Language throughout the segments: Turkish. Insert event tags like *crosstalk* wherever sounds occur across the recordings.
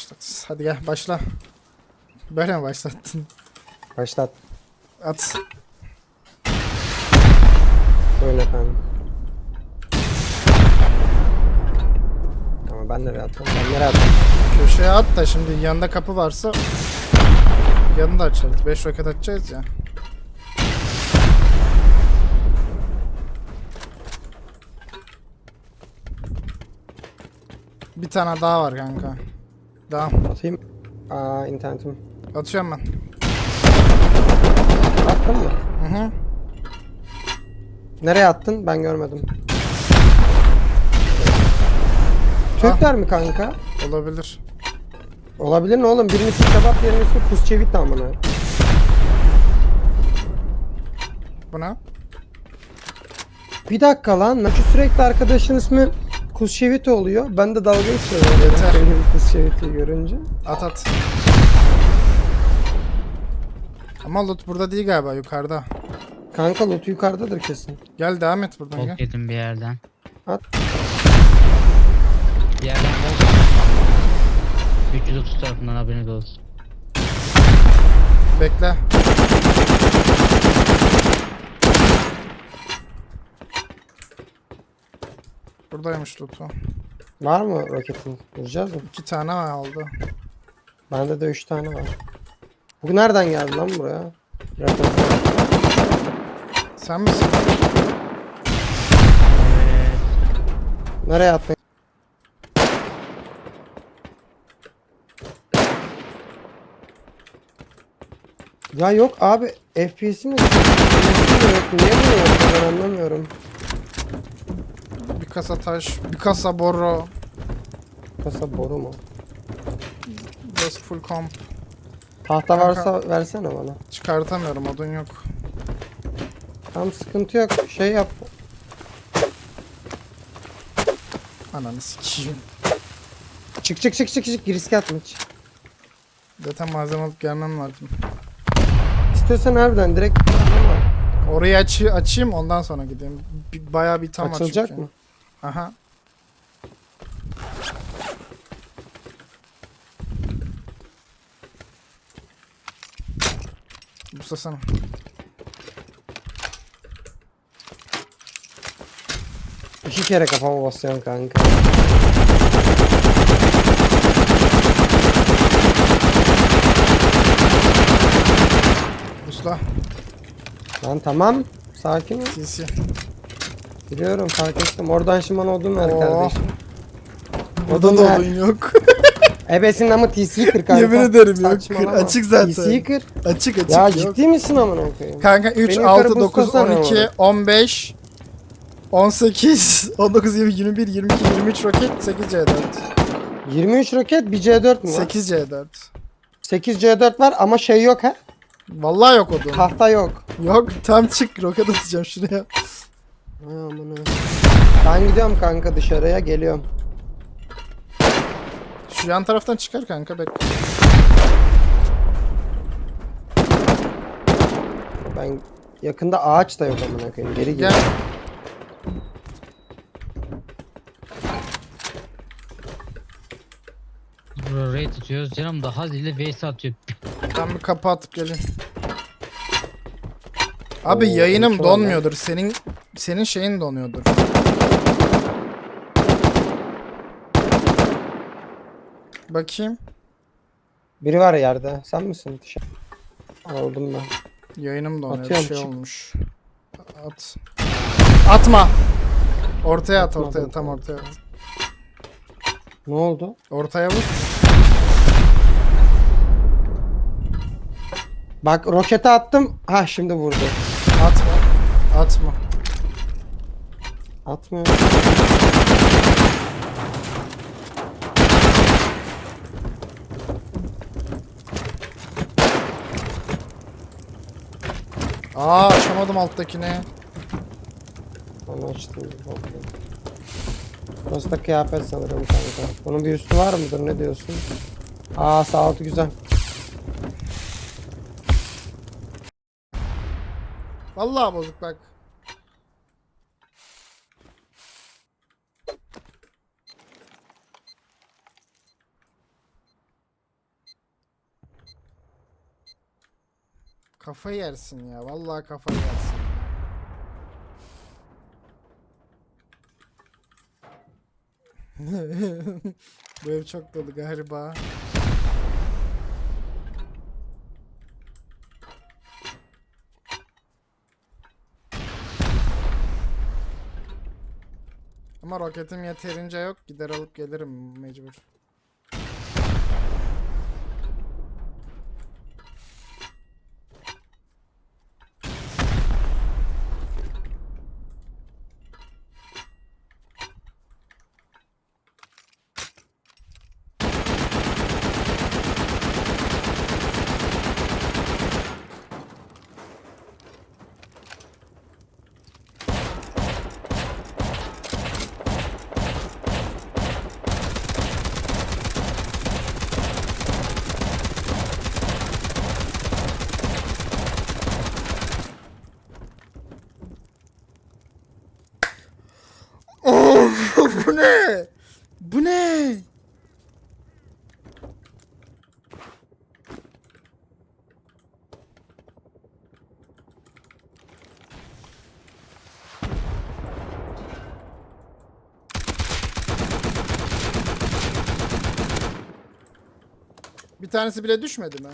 başlat. Hadi gel başla. Böyle mi başlattın? Başlat. At. Böyle efendim. Ama ben nereye attım? Ben nereye attım? Köşeye at da şimdi yanında kapı varsa yanını da açarız. 5 roket atacağız ya. Bir tane daha var kanka. Daha. Atayım. Aa internetim. Atıyorum ben. Attın mı? Hı hı. Nereye attın? Ben görmedim. Türkler mi kanka? Olabilir. Olabilir mi oğlum? Birincisi kebap, birincisi kusçevit amına. Bu ne? Bir dakika lan. Naçı sürekli arkadaşın ismi Kusçevit oluyor. Ben de dalga geçiyorum. Yeter. Benim Kusçevit'i görünce. At at. Ama loot burada değil galiba yukarıda. Kanka loot yukarıdadır kesin. Gel devam et buradan gel. Bok yedim bir yerden. At. Bir yerden bok 330 tarafından haberiniz olsun. Bekle. Buradaymış lootu. Var mı roketin? Vuracağız mı? İki tane aldı. Bende de 3 tane var. Bu nereden geldi lan buraya? Roket. Sen misin? Evet. Nereye attın? Ya yok abi FPS'im. FPS'im yok. Niye bunu yapıyor ben anlamıyorum. Kasa taş, bir kasa borro. Kasa boru mu? Burası full comp. Tahta Kanka. varsa versene bana. Çıkartamıyorum odun yok. Tam sıkıntı yok. Şey yap. Ananı sikeyim. Çık çık çık çık çık. Riske atma hiç. Zaten malzeme alıp gelmem lazım. İstiyorsan harbiden direkt Orayı aç açayım ondan sonra gideyim. Bayağı bir tam açılacak mı? Aha. Buslasana. İki kere kafama basıyorsun kanka. Busla. Lan tamam. Sakin ol. CC. Biliyorum fark ettim. Oradan şimdi bana odun ver Oo. kardeşim. Burada da odun yok. *laughs* Ebesin ama TC'yi kır kanka. Yemin ederim yok. Saçmalama. Kır, açık zaten. TC'yi kır. açık açık Ya yok. ciddi misin amına koyayım? Kanka 3, Beni 6, yukarı 9, buslasana 12, oğlum. 15, 18, 19, 20, 21, 22, 23 roket, 8 C4. 23 roket bir C4 mü var? 8 C4. 8 C4 var ama şey yok ha. Vallahi yok odun. Tahta yok. Yok tam çık roket atacağım şuraya. Amına. Ben gidiyorum kanka dışarıya geliyorum. Şu yan taraftan çıkar kanka bekle. Ben yakında ağaç da yok amına koyayım. Geri gel. Gel. Buraya raid atıyoruz. Canım daha zille base atıyor. Ben bir kapı atıp geleyim. Abi Oo, yayınım çok donmuyordur. Senin senin şeyin donuyordur. Bakayım. Biri var yerde. Sen misin? Aldım ben. Yayınım donuyor. Atıyorum, şey çık. olmuş. At. Atma. Ortaya at Atmadım ortaya tam ortaya at. Ne oldu? Ortaya vur. Bak rokete attım. Ha şimdi vurdu. Atma. Atma. Atmıyor. Aa açamadım alttakini. Onu açtım. Burası da kıyafet sanırım kanka. Bunun bir üstü var mıdır ne diyorsun? Aa sağ altı güzel. Vallahi bozuk bak. Kafa yersin ya. Vallahi kafa yersin. *laughs* Bu ev çok dolu galiba. Ama roketim yeterince yok. Gider alıp gelirim mecbur. Of bu ne? Bu ne? Bir tanesi bile düşmedi mi?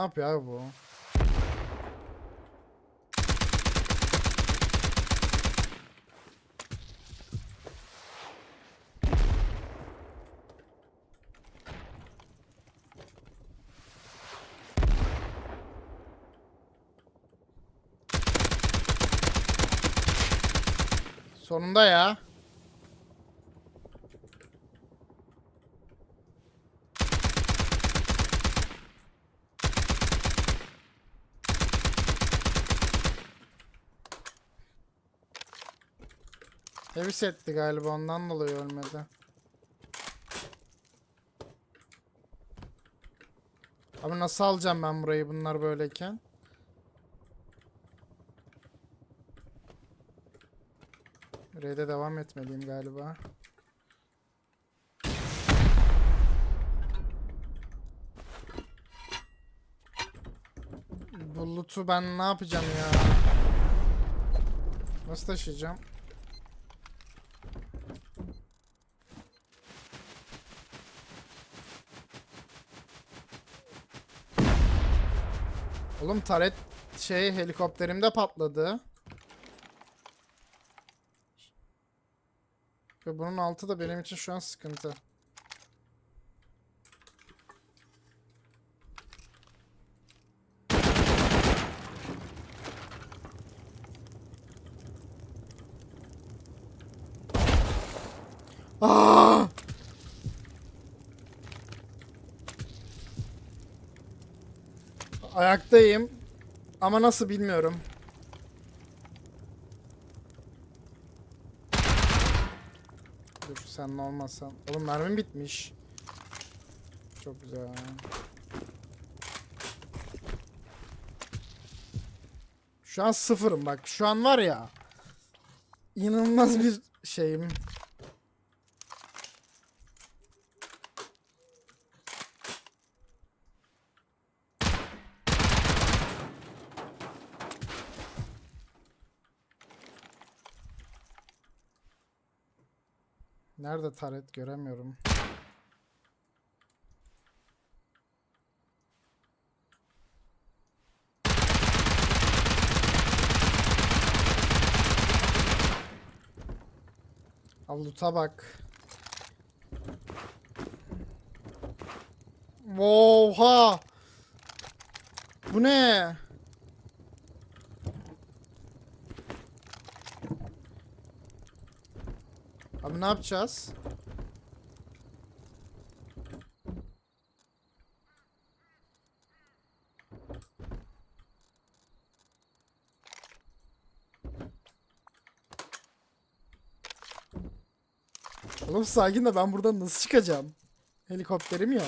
Yapıyor abi bu? Sonunda ya. Heavy etti galiba ondan dolayı ölmedi. Abi nasıl alacağım ben burayı bunlar böyleyken? Raid'e devam etmeliyim galiba. Bu loot'u ben ne yapacağım ya? Nasıl taşıyacağım? Oğlum taret şey helikopterimde patladı. Ve bunun altı da benim için şu an sıkıntı. Aa! Ayaktayım. Ama nasıl bilmiyorum. Dur sen ne olmazsan. Oğlum mermim bitmiş. Çok güzel. Şu an sıfırım bak. Şu an var ya. İnanılmaz bir şeyim. Nerede taret göremiyorum. Al loot'a bak. Oha! Bu ne? Abi ne yapacağız? Oğlum sakin de ben buradan nasıl çıkacağım? Helikopterim yok.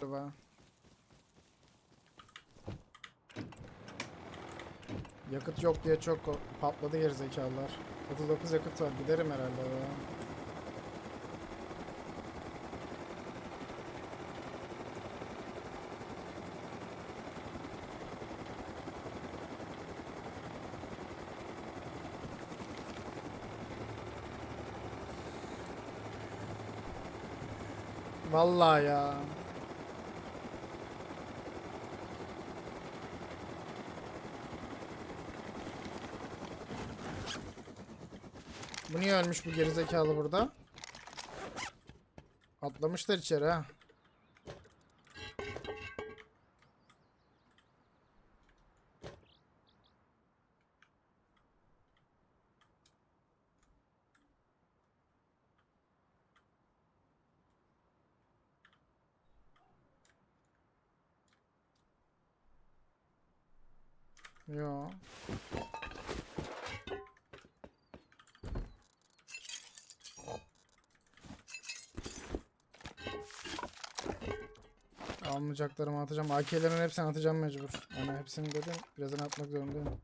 Galiba. Yakıt yok diye çok patladı gerizekalılar. 39 yakıt var. Giderim herhalde ya. Vallahi ya. Bu niye ölmüş bu gerizekalı burada? Atlamışlar içeri ha. Almayacaklarımı atacağım. AK'lerin hepsini atacağım mecbur. Yani hepsini dedim. Birazdan atmak zorundayım.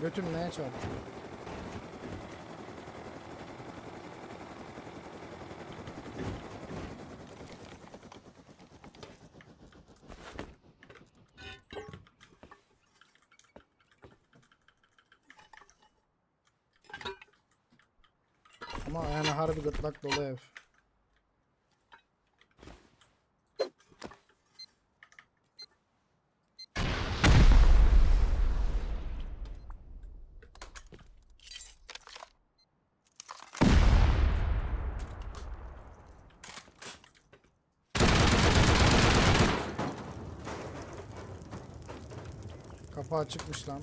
Götüm neye çarptı? Ama yani harbi gırtlak dolu ev. Kafa açıkmış lan.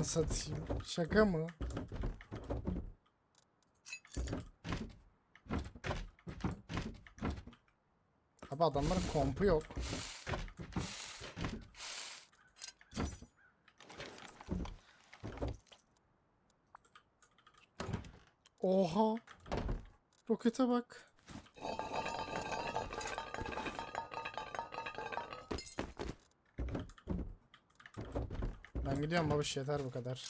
Ananı satayım. Şaka mı? Abi adamların kompu yok. Oha. Rokete bak. Ben gidiyorum babuş yeter bu kadar.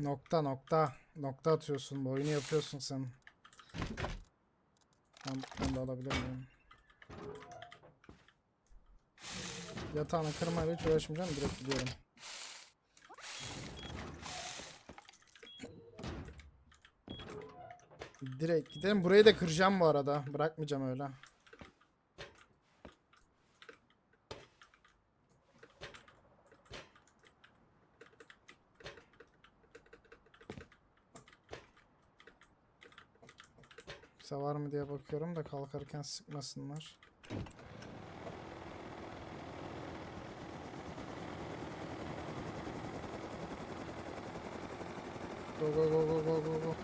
Nokta nokta. Nokta atıyorsun. Bu oyunu yapıyorsun sen. Ben, ben de alabilir miyim? Yatağını kırmayla hiç uğraşmayacağım. Direkt gidiyorum. Direkt gidelim. Burayı da kıracağım bu arada. Bırakmayacağım öyle. Kimse var mı diye bakıyorum da kalkarken sıkmasınlar. Go go go go go go go.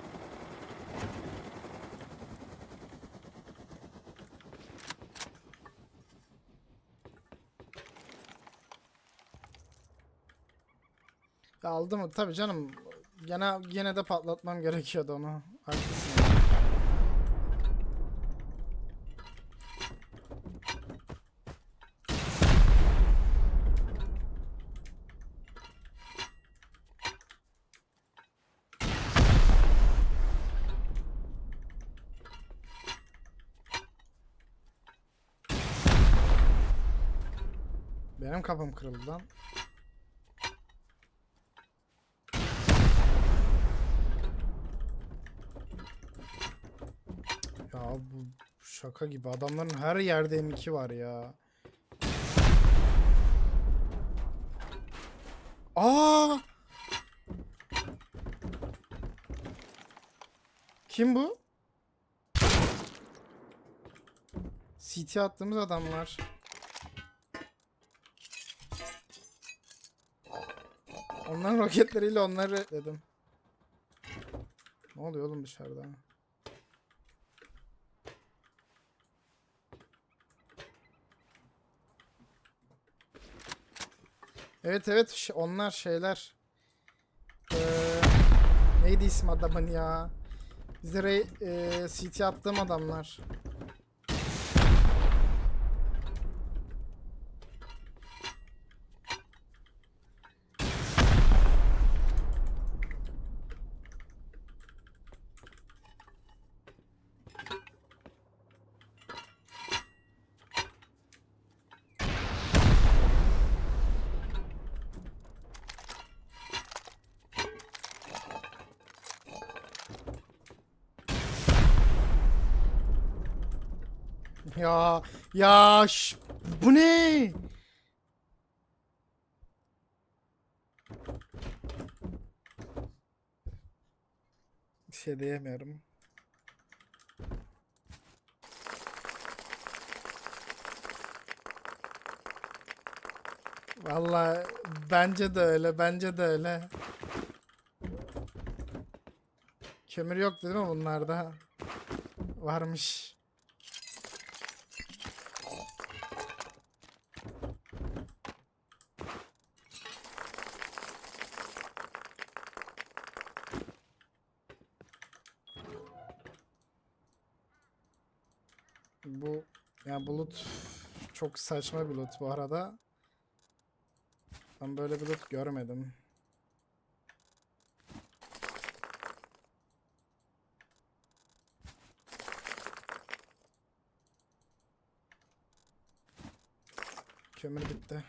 Ya aldı mı? Tabii canım. Gene gene de patlatmam gerekiyordu onu. Haklısın. Benim kapım kırıldı lan. Ya bu şaka gibi. Adamların her yerde M2 var ya. Aa! Kim bu? CT attığımız adamlar. Onların roketleriyle onları dedim. Ne oluyor oğlum dışarıda? Evet evet onlar şeyler. Ee, neydi isim adamın ya? Bize re- ee, CT attığım adamlar. Ya ya ş- bu ne? Bir şey diyemiyorum. Vallahi bence de öyle, bence de öyle. Kömür yok değil mi bunlarda? Varmış. Bu ya bulut çok saçma bir loot bu arada. Ben böyle bir loot görmedim. Kömür bitti.